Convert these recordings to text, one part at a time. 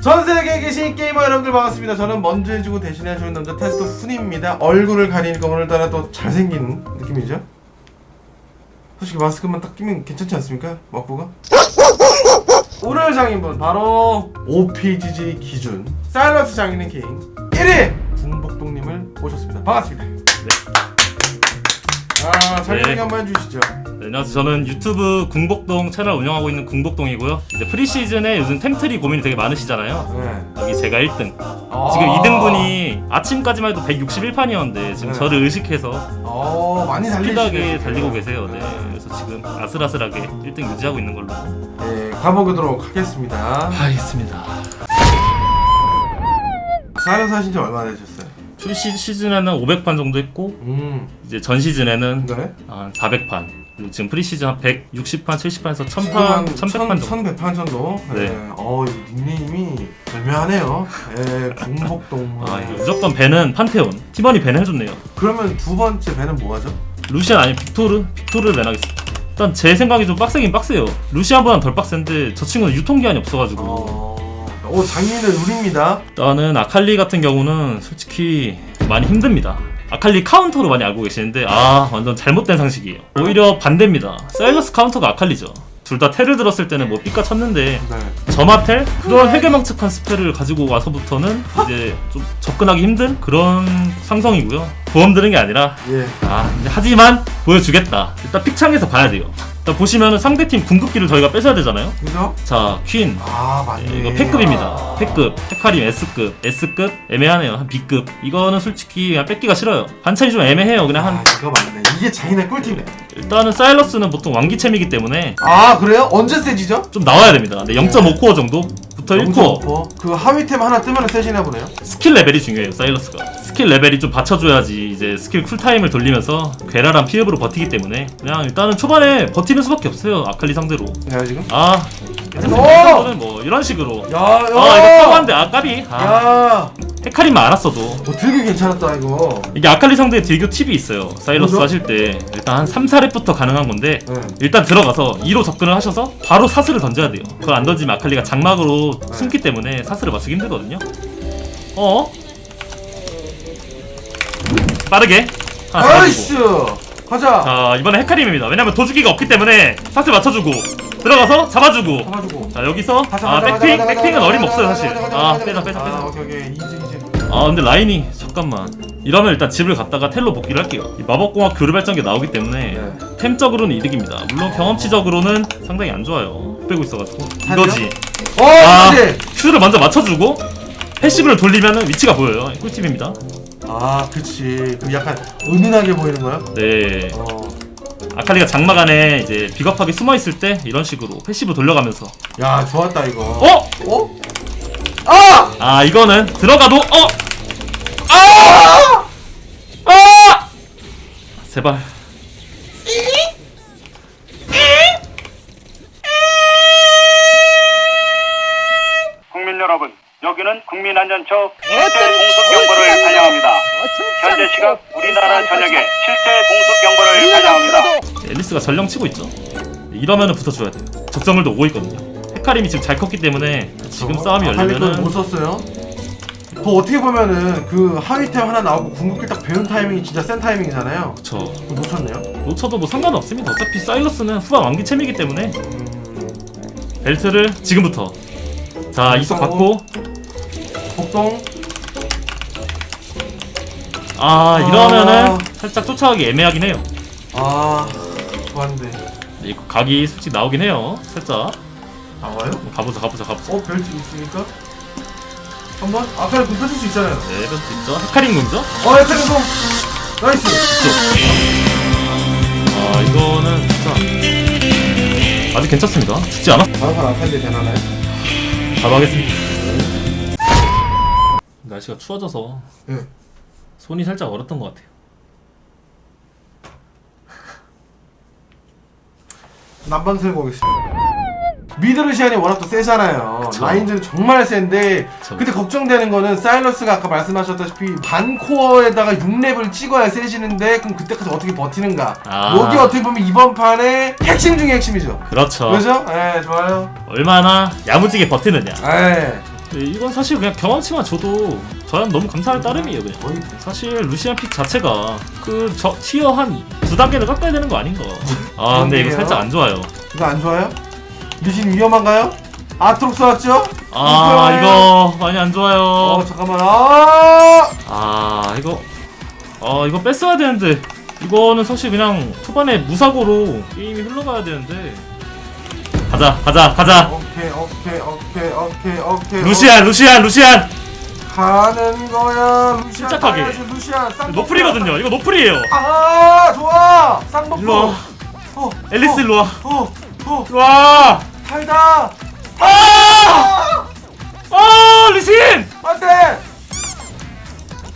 전 세계에 계신 게이머 여러분들 반갑습니다. 저는 먼저 해주고 대신해 주는 남자 테스터 훈입니다. 얼굴을 가리니까 오늘따라 또 잘생긴 느낌이죠? 솔직히 마스크만 딱 끼면 괜찮지 않습니까? 먹부가? 오늘 장인분 바로 OPGG 기준 사일러스 장인의 개인 1위 궁복동님을 모셨습니다. 반갑습니다. 아, 자기소개 네. 한번 해주시죠. 네, 안녕하세요. 저는 유튜브 궁복동 채널 운영하고 있는 궁복동이고요. 이제 프리시즌에 요즘 템트리 고민이 되게 많으시잖아요. 네. 여기 제가 1등. 아. 지금 2등분이 아침까지만 해도 161판이었는데 지금 네. 저를 의식해서 어, 많이. 스피드하게 달리고 계세요. 네. 그래서 지금 아슬아슬하게 1등 유지하고 있는 걸로. 네, 가보도록 하겠습니다. 알겠습니다. 사일러스 하신 지 얼마나 되셨어요? 출시 시즌에는 500판 정도 했고 음, 이제 전 시즌에는 네. 한 400판. 그리고 지금 프리시즌 한 160판, 70판에서 지금 1000판, 한 1100판 정도. 1100판 정도. 네. 네. 어, 이 닉네임이 절묘하네요. 예, 궁복동. 아, 이거 무조건 배는 판테온. 팀원이 배는 해줬네요. 그러면 두 번째 배는 뭐 하죠? 루시안 아니 빅토르? 빅토르를 매나겠습니다. 일단 제 생각이 좀 빡세긴 빡세요. 루시안보다는 덜 빡센데 저 친구는 유통기한이 없어가지고 어, 오, 장인은 우리입니다. 일단은 아칼리 같은 경우는 솔직히 많이 힘듭니다. 아칼리 카운터로 많이 알고 계시는데 아 완전 잘못된 상식이에요. 오히려 반대입니다. 사일러스 카운터가 아칼리죠. 둘 다 텔을 들었을 때는 뭐 삐까 쳤는데 네. 점화텔 그런 회계망측한 스펠을 가지고 와서부터는 이제 좀 접근하기 힘든 그런 상성이고요. 보험 드는 게 아니라 예. 아, 근데 하지만 보여주겠다. 일단 픽창에서 봐야 돼요. 일단 보시면은 상대팀 궁극기를 저희가 뺏어야 되잖아요. 그죠? 자, 퀸. 아, 맞네. 네, 이거 P급입니다. P급. 헤카림 S급. S급 애매하네요. 한 B급. 이거는 솔직히 그냥 뺏기가 싫어요. 반찬이 좀 애매해요. 그냥 아, 한 이거 맞네. 이게 장인의 꿀팁이네. 일단은 사일러스는 보통 왕기챔이기 때문에 아, 그래요? 언제 세지죠? 좀 나와야 됩니다. 근데 0.5코어 정도 부터 1코어. 0.5%. 그 하위템 하나 뜨면 세지나 보네요. 스킬 레벨이 중요해요. 사일러스가. 스킬 레벨이 좀 받쳐줘야지 이제 스킬 쿨타임을 돌리면서 괴랄한 피흡으로 버티기 때문에 그냥 일단은 초반에 버티는 수밖에 없어요. 아칼리 상대로. 야, 지금. 아, 오! 는뭐 이런 식으로. 야, 야. 아 이거 타고한데 아 까비. 아, 야. 헤카림만 알았어도 어, 되게 괜찮았다, 이거. 이게 아칼리 상대 딜교 팁이 있어요. 사이러스 뭐죠? 하실 때 일단 한 3, 4렙부터 가능한 건데 네. 일단 들어가서 2로 접근을 하셔서 바로 사슬을 던져야 돼요. 그걸 안 던지면 아칼리가 장막으로 숨기 때문에 사슬을 맞추기 힘들거든요. 어? 빠르게 하나! 잡아주고 가자! 자 이번에 헤카림입니다. 왜냐면 도주기가 없기 때문에 사슬 맞춰주고 들어가서 잡아주고 잡아주고. 자 여기서 가자, 아 가자, 백핑 가자, 가자, 백핑은 가자, 어림없어요 가자, 사실. 가자, 가자, 아 가자, 빼자 가자. 빼자 아, 빼자. 오케이, 오케이. 이지, 이지. 아 근데 라인이 잠깐만 이러면 일단 집을 갔다가 텔로 복귀를 할게요 이 마법공학 교류 발전기 나오기 때문에 네. 템적으로는 이득입니다 물론 경험치적으로는 상당히 안 좋아요 빼고 있어가지고? 이거지 어, 아 그치? 큐를 먼저 맞춰주고 패시브를 돌리면 위치가 보여요 꿀팁입니다 아, 그치. 그 약간 은은하게 보이는 거야? 네 어. 아칼리가 장막 안에 이제 비겁하게 숨어 있을 때 이런 식으로 패시브 돌려가면서 야, 좋았다, 이거. 어? 어? 아! 아 이거는 들어가도 어? 아! 아! 제발 국민 여러분, 여기는 국민안전처 실제 공습 경보를 발령합니다. 현재 시각 우리나라 전역에 실제 공습 경보를 발령합니다. 앨리스가 전령 치고 있죠. 이러면은 붙어줘야 돼요. 적정을도 오고 있거든요. 헤카림이 지금 잘 컸기 때문에 지금 싸움이 못 열리면은 썼어요. 그 어떻게 보면은 그 하위템 하나 나오고 궁극기 딱 배운 타이밍이 진짜 센 타이밍이잖아요. 그쵸. 그거 놓쳤네요. 놓쳐도 뭐 상관은 없습니다. 어차피 사일러스는 후반 왕기 챔이기 때문에 음, 벨트를 지금부터 자 이속 받고 복동. 아 아. 이러면은 살짝 쫓아가기 애매하긴 해요. 아, 좋았는데. 네, 이거 각이 솔직히 나오긴 해요. 살짝 나와요? 뭐 가보자 가보자 가보자. 어, 벨트 있으니까? 한 번? 아칼리 궁 뺏을 수 있잖아요. 네 벨트 있죠. 헤카림 궁죠. 어, 아칼리 궁! 나이스! 아 이거는 진짜 아직 괜찮습니다. 죽지 않아. 다음 판 아칼리 되나요? 바로 하겠습니다. 날씨가 추워져서 예. 손이 살짝 얼었던 것 같아요. 난방 틀고 오겠습니다. 미드루시안이 워낙 또 세잖아요. 그쵸. 라인들은 정말 센데 그쵸. 근데 걱정되는 거는 사일러스가 아까 말씀하셨다시피 반코어에다가 6렙을 찍어야 세지는데 그럼 그때까지 어떻게 버티는가 아. 여기 어떻게 보면 이번 판의 핵심 중에 핵심이죠 그렇죠. 그죠? 예 좋아요 얼마나 야무지게 버티느냐. 예 네, 이건 사실 그냥 경험치만 줘도 저는 너무 감사할 따름이에요 그냥 거의 사실 루시안 픽 자체가 그 저 티어 한 두 단계를 깎아야 되는 거 아닌가 아 근데 이거? 살짝 안 좋아요 이거 안 좋아요? 리신 위험한가요? 아트록스 왔죠? 아 이거 많이 안 좋아요. 어 잠깐만. 아! 아 이거 아 이거 뺐어야 되는데. 이거는 사실 그냥 초반에 무사고로 게임이 흘러가야 되는데. 가자 가자 가자. 오케이 오케이 오케이 오케이 오케이. 루시안 루시안 루시안. 가는 거야. 루시안 침착하게. 가야지, 루시안. 쌍꺼풀 노플이거든요. 이거 노플이에요. 아 좋아. 쌍꺼풀. 일로 와. 어, 일로 와. 어, 어, 일로 와 달다 아! 아 루신 안 돼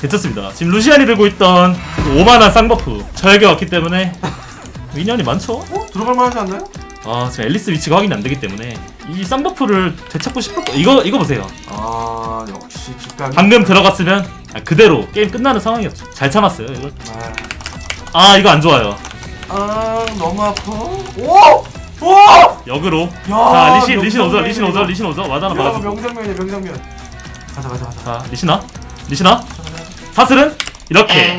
괜찮습니다 지금 루시안이 들고 있던 그 오만한 쌍버프 저에게 왔기 때문에 인연이 많죠 어? 들어갈 만하지 않나요? 아 지금 앨리스 위치가 확인이 안 되기 때문에 이 쌍버프를 되찾고 싶을 거 이거 이거 보세요 아 역시 직감 방금 들어갔으면 아, 그대로 게임 끝나는 상황이었죠. 잘 참았어요. 이거. 아, 아 이거 안 좋아요. 아 너무 아파 오! 오! 역으로. 야, 자 리신 리신 오죠. 명장면이네, 리신 오죠. 이거. 리신 오죠. 와드 하나 야. 명장면이야 명장면 가자 가자 가자 자 리신아 리신아 사슬은 이렇게.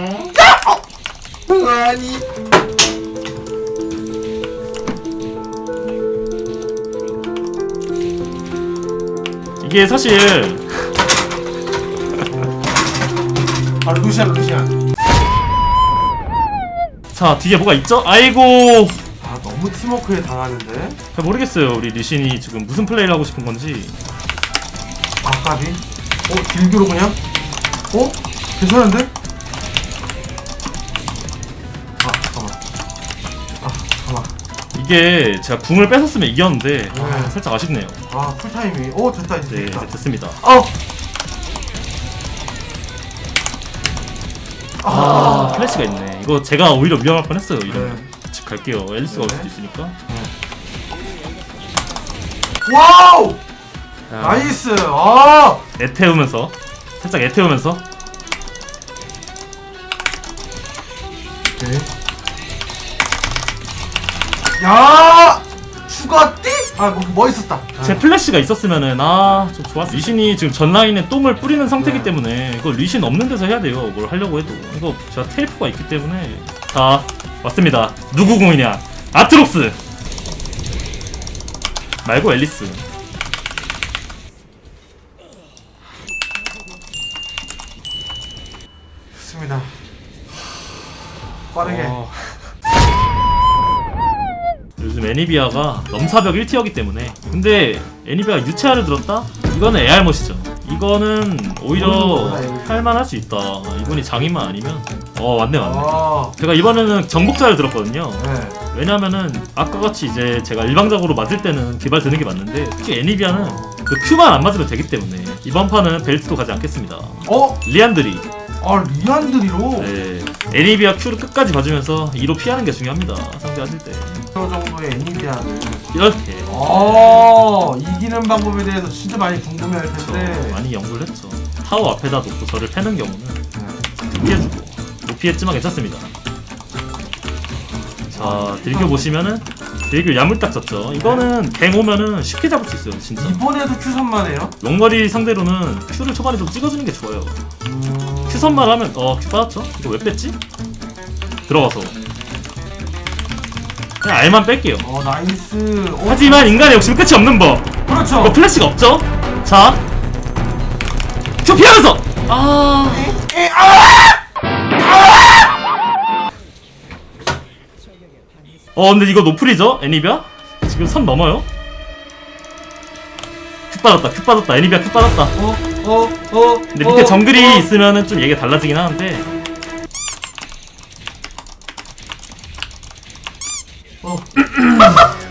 아니 이게 사실 아 루시안 루시안 자 뒤에 뭐가 있죠? 아이고 아 너무 팀워크에 당하는데 잘 모르겠어요. 우리 리신이 지금 무슨 플레이를 하고 싶은 건지. 아 까비 어 길교로 그냥 어 괜찮은데 아 잠깐만 아 잠깐만 이게 제가 궁을 뺏었으면 이겼는데 아, 네. 살짝 아쉽네요. 아 풀타임이 오 됐다 이제 네 됐다 이제 됐습니다. 어아 플래시가 있네. 이거 제가 오히려 위험할 뻔했어요. 이러면 네. 집 갈게요. 앨리스가 올 네. 수도 있으니까. 와우! 자, 나이스. 아. 애 태우면서. 살짝 애 태우면서. 오케이. 야! 추가띠? 아뭐 뭐 있었다. 제 플래시가 있었으면은 아좀 좋았어. 리신이 지금 전 라인에 똥을 뿌리는 상태이기 네. 때문에 이거 리신 없는 데서 해야 돼요. 뭘 하려고 해도. 이거 제가 테이프가 있기 때문에 자 왔습니다. 누구 공이냐? 아트록스! 말고 앨리스. 좋습니다. 빠르게. 어. 요즘 애니비아가 넘사벽 1티어기 때문에. 근데 애니비아가 유채화를 들었다? 이거는 AR못이죠 이거는 오히려 할만할 수 있다. 이분이 장인만 아니면. 어 맞네 맞네. 아. 제가 이번에는 정복자를 들었거든요. 네. 왜냐면은 아까 같이 이제 제가 일방적으로 맞을 때는 기발 드는 게 맞는데 특히 애니비아는 그 큐만 안 맞으면 되기 때문에 이번 판은 벨트도 가지 않겠습니다. 어? 리안드리 아 리안드리로? 네. 애니비아 큐를 끝까지 봐주면서 2로 피하는 게 중요합니다 상대하실 때. 저 정도의 애니비아를 이렇게. 어 이기는 방법에 대해서 진짜 많이 궁금해할 텐데. 많이 연구를 했죠. 타워 앞에다 놓고 저를 패는 경우는 네. 피해주고 못 피했지만 괜찮습니다. 자 딜교 보시면은 딜교 야물딱 졌죠. 이거는 갱 오면은 쉽게 잡을 수 있어요 진짜. 이번에도 큐선만 해요? 용거리 상대로는 큐를 초반에 좀 찍어주는 게 좋아요. 음... 큐 선만 하면 어큐 빠졌죠? 이거 왜 뺐지? 들어가서 그냥 알만 뺄게요 어 나이스 어, 하지만 인간의 욕심은 끝이 없는 법 그렇죠 이거 플래시가 없죠? 자큐 피하면서 아어 근데 이거 노플이죠? 애니비아? 지금 선 넘어요? 큐 빠졌다 큐 빠졌다 애니비아 큐 빠졌다 어? 어? 어? 근데 밑에 정글이 있으면은 좀 얘기가 달라지긴 하는데 어.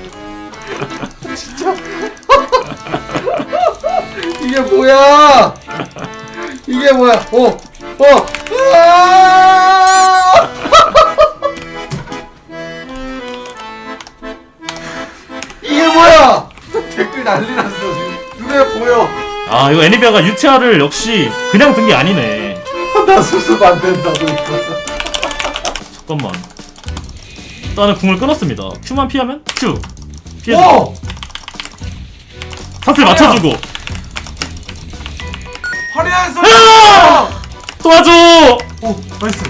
이게 뭐야 이게 뭐야 어? 어? 아! 이게 뭐야 댓글 난리 났어 지금 눈에 보여. 아 이거 애니비아가 유채화를 역시 그냥 든 게 아니네. 나 수습 안 된다고. 잠깐만. 일단은 궁을 끊었습니다. 큐만 피하면? 큐 오! 사슬 맞춰주고. 화려한 소리. 아! 도와줘! 오 나이스.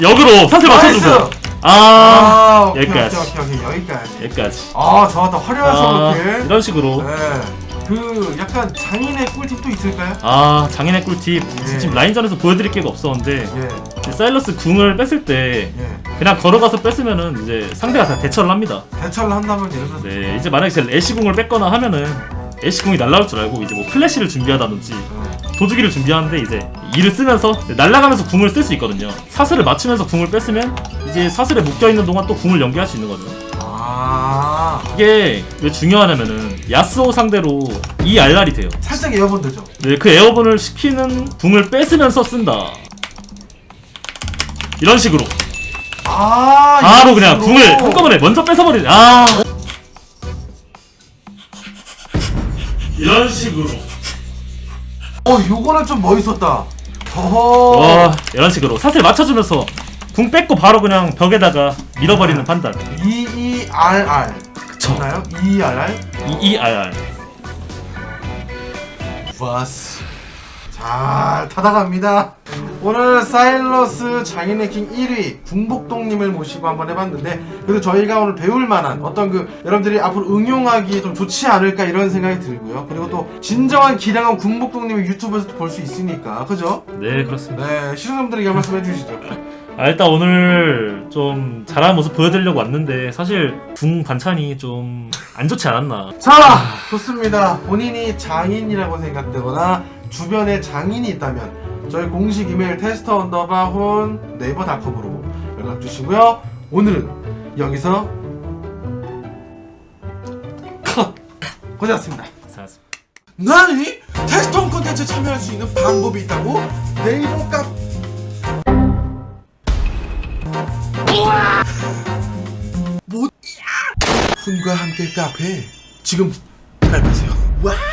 역으로 사슬 맞춰주고. 아, 오케이, 여기까지. 오케이 오케이 오케이 여기까지. 여기까지. 아 좋았다 화려한 아, 서브킬 이런 식으로. 네 그 약간 장인의 꿀팁도 있을까요? 아, 장인의 꿀팁. 예. 지금 라인전에서 보여드릴 게가 없었는데, 예 이제 사일러스 궁을 뺐을 때, 예. 그냥 걸어가서 뺐으면은 이제 상대가 다 대처를 합니다. 대처를 한다면 예를 들어서 네, 이제 만약에 제가 애쉬 궁을 뺐거나 하면은, 애쉬 궁이 날라올 줄 알고 이제 뭐 플래시를 준비하다든지, 어, 도주기를 준비하는데 이제 이를 쓰면서 날아가면서 궁을 쓸 수 있거든요. 사슬을 맞추면서 궁을 뺐으면 이제 사슬에 묶여 있는 동안 또 궁을 연계할 수 있는 거죠. 아 이게 왜 중요하냐면은 야스오 상대로 이 알랄이 돼요. 살짝 에어본 되죠 네, 그 에어본을 시키는 궁을 뺏으면서 쓴다. 이런 식으로 아 바로 이런 그냥 식으로. 궁을 한꺼번에 먼저 뺏어버리네. 아 이런 식으로 어 요거는 좀 멋있었다 어허 와 이런 식으로 사슬 맞춰주면서 궁 뺏고 바로 그냥 벽에다가 밀어버리는 판단. E E R R. 맞나요? E E R R EERR. 바스 잘 타다갑니다 오늘 사일러스 장인의 킹 1위 궁복동님을 모시고 한번 해봤는데 그래도 저희가 오늘 배울 만한 어떤 그 여러분들이 앞으로 응용하기에 좀 좋지 않을까 이런 생각이 들고요 그리고 또 진정한 기량은 궁복동님의 유튜브에서도 볼 수 있으니까 그죠? 네 그렇습니다. 네 시청자분들에게 한 말씀 해주시죠 아, 일단 오늘 좀 잘하는 모습 보여드리려고 왔는데 사실 궁 반찬이 좀 안 좋지 않았나. 자 좋습니다 본인이 장인이라고 생각되거나 주변에 장인이 있다면 저희 공식 이메일 테스터 언더바 혼 네이버닷컴으로 연락 주시고요 오늘은 여기서 컷 고생하셨습니다. 나니 테스터 콘텐츠 참여할 수 있는 방법이 있다고 네이버 카뭐 훈과 함께 카페. 지금 가입하세요. 와우